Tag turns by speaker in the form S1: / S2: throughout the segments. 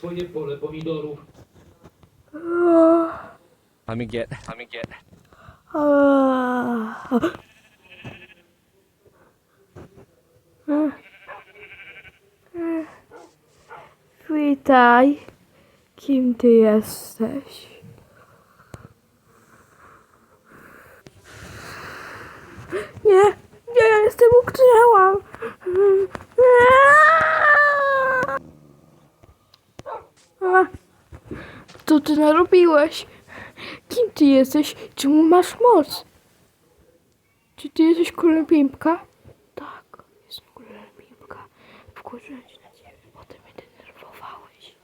S1: swoje pole pomidorów.
S2: Let me get. Let me get.
S3: Witaj. Kim ty jesteś? Nie, nie, ja jestem ukrzyżałam. A, Co ty narobiłeś? Kim ty jesteś? Czemu masz moc? Czy ty jesteś królem Pimpka? Tak, jestem królem Pimpka. Wkurzyłem się na ciebie, potem mnie denerwowałeś.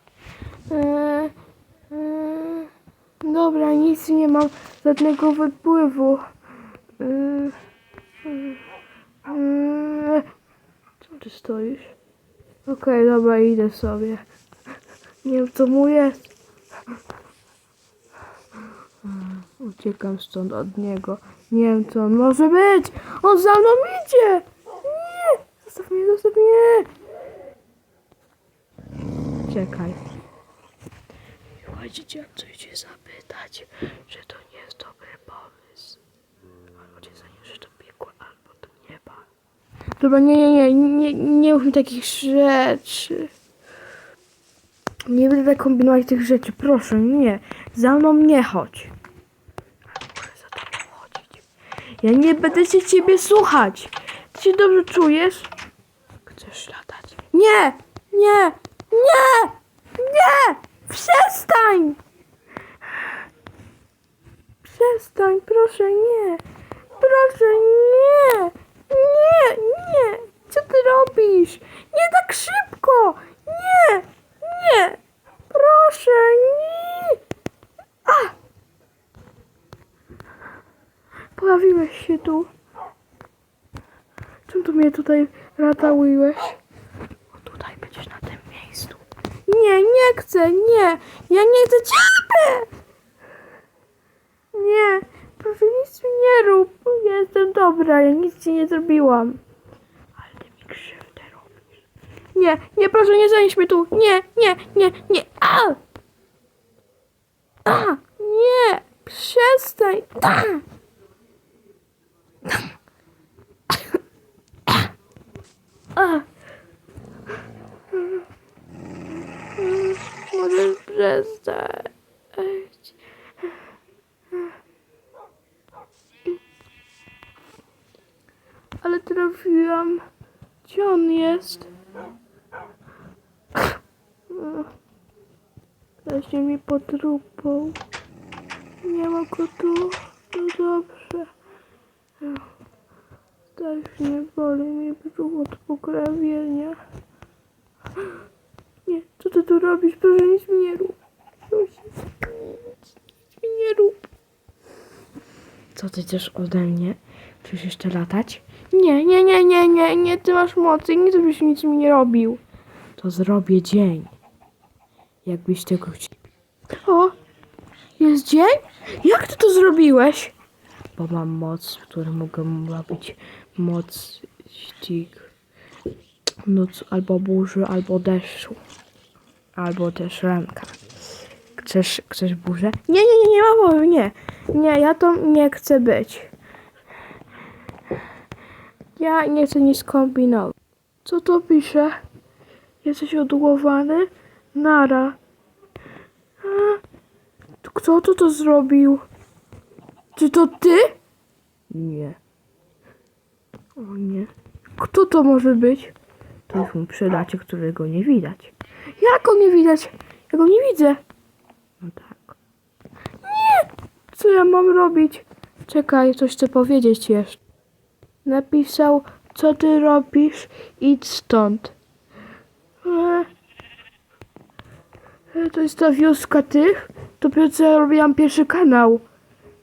S3: Eee, dobra, nic nie mam, żadnego wypływu. Eee, eee, co ty stoisz? Okej, dobra, idę sobie. Nie wiem, co mu jest. Uciekam stąd od niego. Nie wiem, co on może być. On za mną idzie. Nie! Zostaw mnie, zostaw mnie. Czekaj. Słuchajcie, chciałem coś cię zapytać, że to nie jest dobry pomysł. Albo cię zaniosę do piekła, albo do nieba. Dobra, nie, nie, nie, nie, nie mów mi takich rzeczy. Nie będę kombinować tych rzeczy, proszę, nie. Za mną nie chodź. Ja nie będę się ciebie słuchać. Ty się dobrze czujesz? Chcesz latać? Nie! Nie! Nie! Nie! Przestań! Przestań, proszę, nie! Proszę! Nie! Nie! Co ty robisz? Nie tak szybko! Nie! Nie! Proszę, nie! A! Pojawiłeś się tu. Czym tu mnie tutaj ratałyłeś? O, tutaj będziesz na tym miejscu. Nie, nie chcę, nie! Ja nie chcę ciebie! Nie, proszę nic mi nie rób. Ja jestem dobra, ja nic ci nie zrobiłam. Ale ty mi krzywdę robisz. Nie, nie, proszę, nie zanieś mnie tu. Nie, nie, nie, nie. A! A! Nie! Przestań! A! A! Przestać. Ale trafiłam. Gdzie on jest? Weźmie mi pod. Nie ma go tu. No dobrze. Strasznie boli mi brzuch od pokrawienia. Nie, co ty tu robisz? Proszę, nic mi nie rób. Proszę, nic, nic mi nie rób. Co ty chcesz ode mnie? Chcesz jeszcze latać? Nie, nie, nie, nie, nie, nie, ty masz mocy, nic byś nic mi nie robił. To zrobię dzień. Jakbyś tego chciał. O, jest dzień? Jak ty to zrobiłeś? Bo mam moc, którą mogę robić moc ścig. Noc albo burzy, albo deszczu. Albo też ranka. Chcesz, chcesz burzę? Nie, nie, nie, nie ma mowy, nie. Nie, ja to nie chcę być. Ja nie chcę nic kombinować. Co to pisze? Jesteś odłowany? Nara. Kto to to zrobił? Czy to ty? Nie. O nie. Kto to może być? To jest mój przyjaciel, którego nie widać. Jak go nie widać? Ja go nie widzę. No tak. Nie! Co ja mam robić? Czekaj, coś chcę powiedzieć jeszcze. Napisał, co ty robisz? Idź stąd. E, e, to jest ta wioska tych? Dopiero co ja robiłam pierwszy kanał.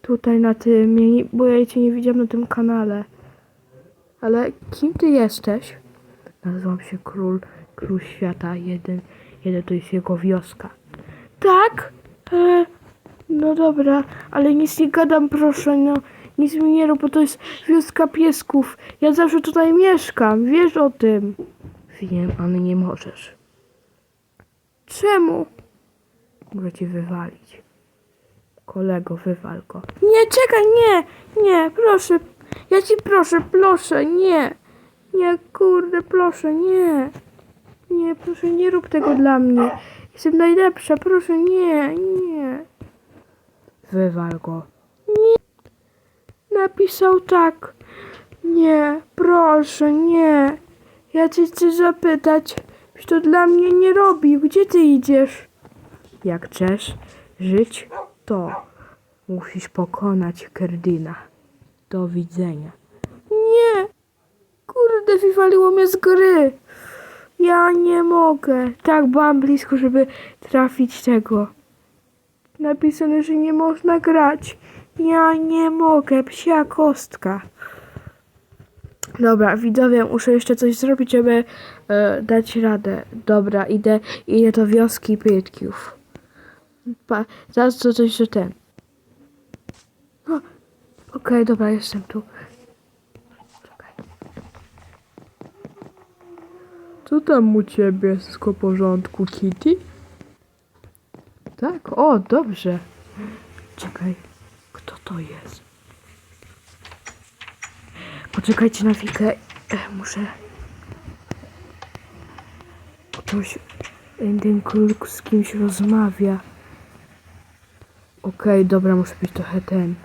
S3: Tutaj na tym, bo ja cię nie widziałam na tym kanale. Ale kim ty jesteś? Nazywam się Król, Król Świata. Jeden, jeden to jest jego wioska. Tak? E, no dobra, ale nic nie gadam, proszę, no. Nic mi nie rób, bo to jest wioska piesków. Ja zawsze tutaj mieszkam, wiesz o tym. Wiem, ale nie możesz. Czemu? Może cię wywalić. Kolego, wywal go. Nie, czekaj, nie, nie, proszę. Ja ci proszę, proszę, nie. Nie, kurde, proszę, nie. Nie, proszę, nie rób tego dla mnie. Jestem najlepsza, proszę, nie, nie. Wywal go. Nie. Napisał tak. Nie, proszę, nie. Ja cię chcę zapytać. Byś to dla mnie nie robił. Gdzie ty idziesz? Jak chcesz żyć, to musisz pokonać Kerdina. Do widzenia. Nie! Kurde, wywaliło mnie z gry. Ja nie mogę. Tak, byłam blisko, żeby trafić tego. Napisane, że nie można grać. Ja nie mogę. Psia kostka. Dobra, widzowie, muszę jeszcze coś zrobić, żeby e, dać radę. Dobra, idę, idę do wioski Pytkiów. Pa, zaraz to coś, że ten. O, Okej, dobra, jestem tu. Czekaj. Co tam u ciebie? Wszystko w porządku, Kitty? Tak, o, dobrze. Czekaj, kto to jest? Poczekajcie na chwilkę. E, Muszę. Ktoś. Ten król z kimś rozmawia. Okej, dobra, muszę być trochę ten.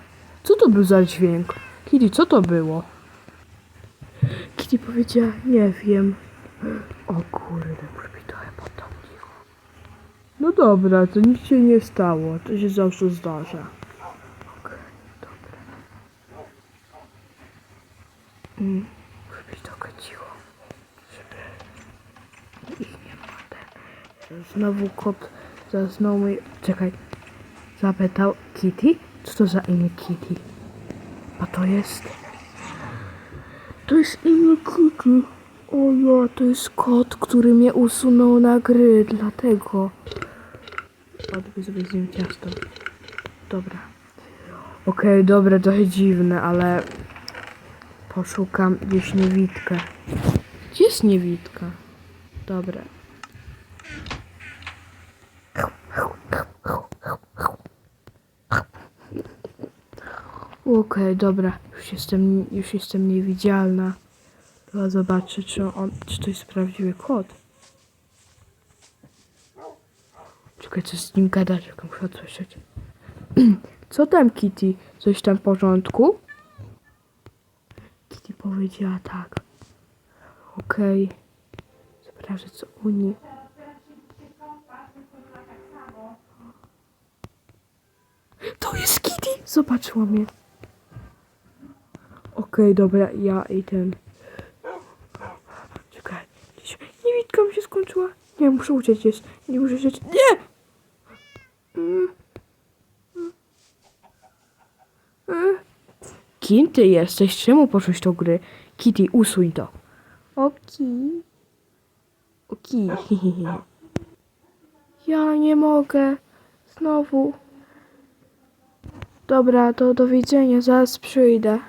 S3: Co to był za dźwięk? Kitty, co to było? Kitty powiedziała, nie wiem. O kurde, trochę potem cicho. No dobra, to nic się nie stało. To się zawsze zdarza. Okej, dobra. Mm, cicho, żeby ich nie ma ten. Znowu kot zasnął mi... Czekaj. Zapytał Kitty? Co to za imię Kitty? A to jest... To jest imię Kitty. O ja, to jest kot, który mnie usunął na gry, dlatego. Odbyć sobie z nim ciasto. Dobra. Okej, dobre, trochę dziwne, ale... Poszukam gdzieś niewidkę. Gdzie jest niewidka? Dobra. Okej, dobra. Już jestem, już jestem niewidzialna. Chyba zobaczę, czy on, czy to jest prawdziwy kot. Czekaj, co z nim gadać, jak muszę słyszeć. Co tam, Kitty? Coś tam w porządku? Kitty powiedziała tak. Okej. Sprawdzę, co u niej. To jest Kitty! Zobaczyła mnie. Okej, dobra, ja i ten. Czekaj. gdzieś- Niewidka mi się skończyła. Nie, muszę uciec jest. Nie muszę uciec. Nie! Kim ty jesteś? Czemu poszłeś do gry? Kitty, usuń to. Oki. Oki. Ja nie mogę. Znowu. Dobra, to do widzenia, zaraz przyjdę.